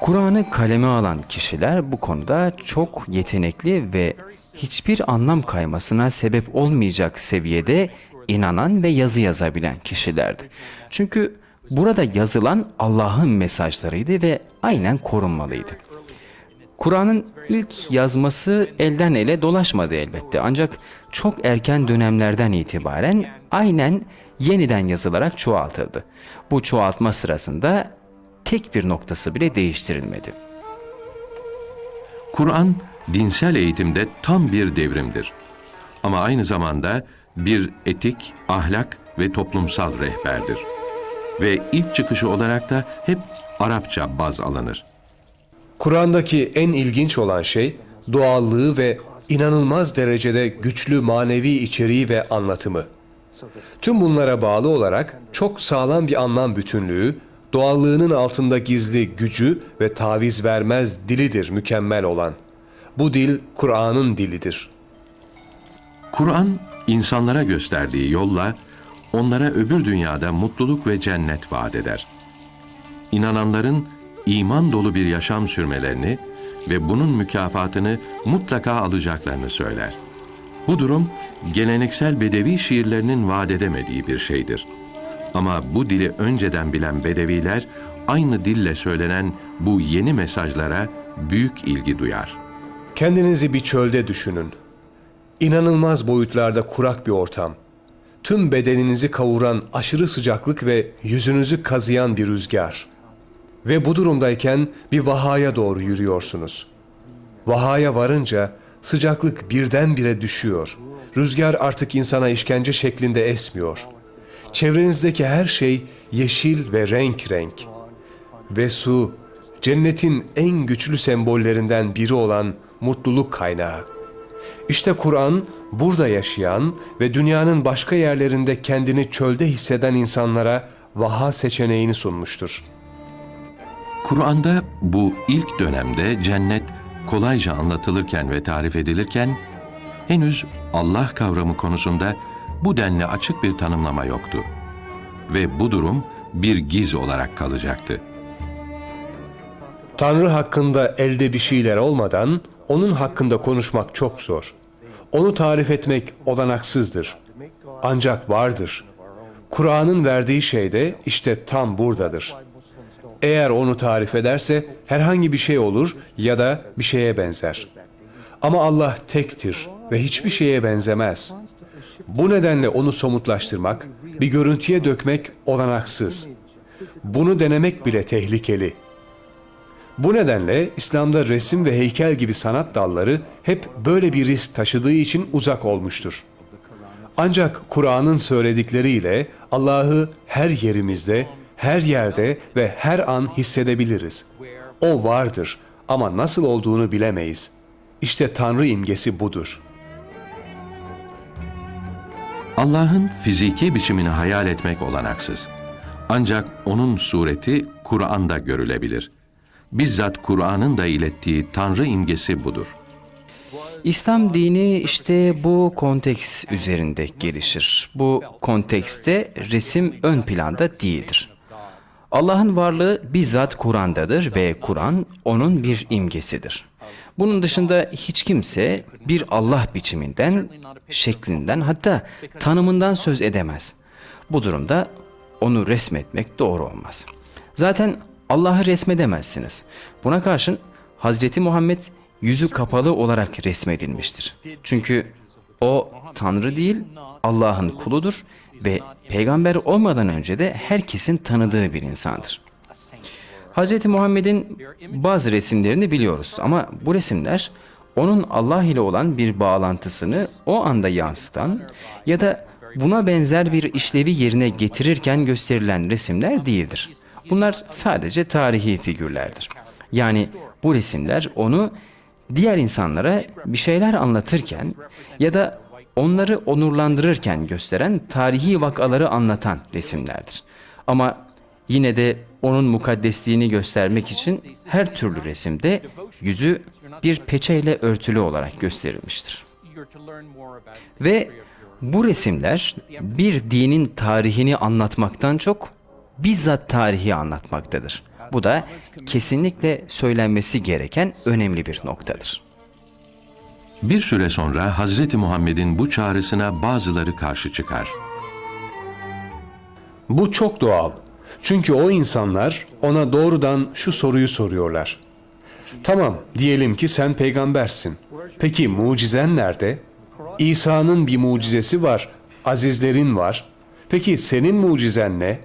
Kur'an'ı kaleme alan kişiler bu konuda çok yetenekli ve hiçbir anlam kaymasına sebep olmayacak seviyede inanan ve yazı yazabilen kişilerdi. Çünkü burada yazılan Allah'ın mesajlarıydı ve aynen korunmalıydı. Kur'an'ın ilk yazması elden ele dolaşmadı elbette ancak çok erken dönemlerden itibaren aynen yeniden yazılarak çoğaltıldı. Bu çoğaltma sırasında tek bir noktası bile değiştirilmedi. Kur'an dinsel eğitimde tam bir devrimdir. Ama aynı zamanda bir etik, ahlak ve toplumsal rehberdir. Ve ilk çıkışı olarak da hep Arapça baz alınır. Kur'an'daki en ilginç olan şey doğallığı ve inanılmaz derecede güçlü manevi içeriği ve anlatımı. Tüm bunlara bağlı olarak çok sağlam bir anlam bütünlüğü, doğallığının altında gizli gücü ve taviz vermez dilidir mükemmel olan. Bu dil Kur'an'ın dilidir. Kur'an insanlara gösterdiği yolla onlara öbür dünyada mutluluk ve cennet vaat eder. İnananların iman dolu bir yaşam sürmelerini ve bunun mükafatını mutlaka alacaklarını söyler. Bu durum geleneksel bedevi şiirlerinin vaat edemediği bir şeydir. Ama bu dili önceden bilen bedeviler aynı dille söylenen bu yeni mesajlara büyük ilgi duyar. Kendinizi bir çölde düşünün. İnanılmaz boyutlarda kurak bir ortam. Tüm bedeninizi kavuran aşırı sıcaklık ve yüzünüzü kazıyan bir rüzgar. Ve bu durumdayken bir vahaya doğru yürüyorsunuz. Vahaya varınca sıcaklık birdenbire düşüyor. Rüzgar artık insana işkence şeklinde esmiyor. Çevrenizdeki her şey yeşil ve renk renk. Ve su, cennetin en güçlü sembollerinden biri olan mutluluk kaynağı. İşte Kur'an burada yaşayan ve dünyanın başka yerlerinde kendini çölde hisseden insanlara vaha seçeneğini sunmuştur. Kur'an'da bu ilk dönemde cennet kolayca anlatılırken ve tarif edilirken henüz Allah kavramı konusunda bu denli açık bir tanımlama yoktu. Ve bu durum bir giz olarak kalacaktı. Tanrı hakkında elde bir şeyler olmadan onun hakkında konuşmak çok zor. Onu tarif etmek olanaksızdır. Ancak vardır. Kur'an'ın verdiği şey de işte tam buradadır. Eğer onu tarif ederse herhangi bir şey olur ya da bir şeye benzer. Ama Allah tektir ve hiçbir şeye benzemez. Bu nedenle onu somutlaştırmak, bir görüntüye dökmek olanaksız. Bunu denemek bile tehlikeli. Bu nedenle İslam'da resim ve heykel gibi sanat dalları hep böyle bir risk taşıdığı için uzak olmuştur. Ancak Kur'an'ın söyledikleriyle Allah'ı her yerimizde, her yerde ve her an hissedebiliriz. O vardır ama nasıl olduğunu bilemeyiz. İşte Tanrı imgesi budur. Allah'ın fiziki biçimini hayal etmek olanaksız. Ancak onun sureti Kur'an'da görülebilir. Bizzat Kur'an'ın da ilettiği Tanrı imgesi budur. İslam dini işte bu konteks üzerinde gelişir. Bu kontekste resim ön planda değildir. Allah'ın varlığı bizzat Kur'an'dadır ve Kur'an onun bir imgesidir. Bunun dışında hiç kimse bir Allah biçiminden, şeklinden hatta tanımından söz edemez. Bu durumda onu resmetmek doğru olmaz. Zaten Allah'ı resmedemezsiniz. Buna karşın Hazreti Muhammed yüzü kapalı olarak resmedilmiştir. Çünkü o Tanrı değil, Allah'ın kuludur ve peygamber olmadan önce de herkesin tanıdığı bir insandır. Hz. Muhammed'in bazı resimlerini biliyoruz ama bu resimler onun Allah ile olan bir bağlantısını o anda yansıtan ya da buna benzer bir işlevi yerine getirirken gösterilen resimler değildir. Bunlar sadece tarihi figürlerdir. Yani bu resimler onu diğer insanlara bir şeyler anlatırken ya da onları onurlandırırken gösteren tarihi vakaları anlatan resimlerdir. Ama yine de onun mukaddesliğini göstermek için her türlü resimde yüzü bir peçeyle örtülü olarak gösterilmiştir. Ve bu resimler bir dinin tarihini anlatmaktan çok bizzat tarihi anlatmaktadır. Bu da kesinlikle söylenmesi gereken önemli bir noktadır. Bir süre sonra Hazreti Muhammed'in bu çağrısına bazıları karşı çıkar. Bu çok doğal. Çünkü o insanlar ona doğrudan şu soruyu soruyorlar. Tamam, diyelim ki sen peygambersin. Peki mucizen nerede? İsa'nın bir mucizesi var, azizlerin var. Peki senin mucizen ne?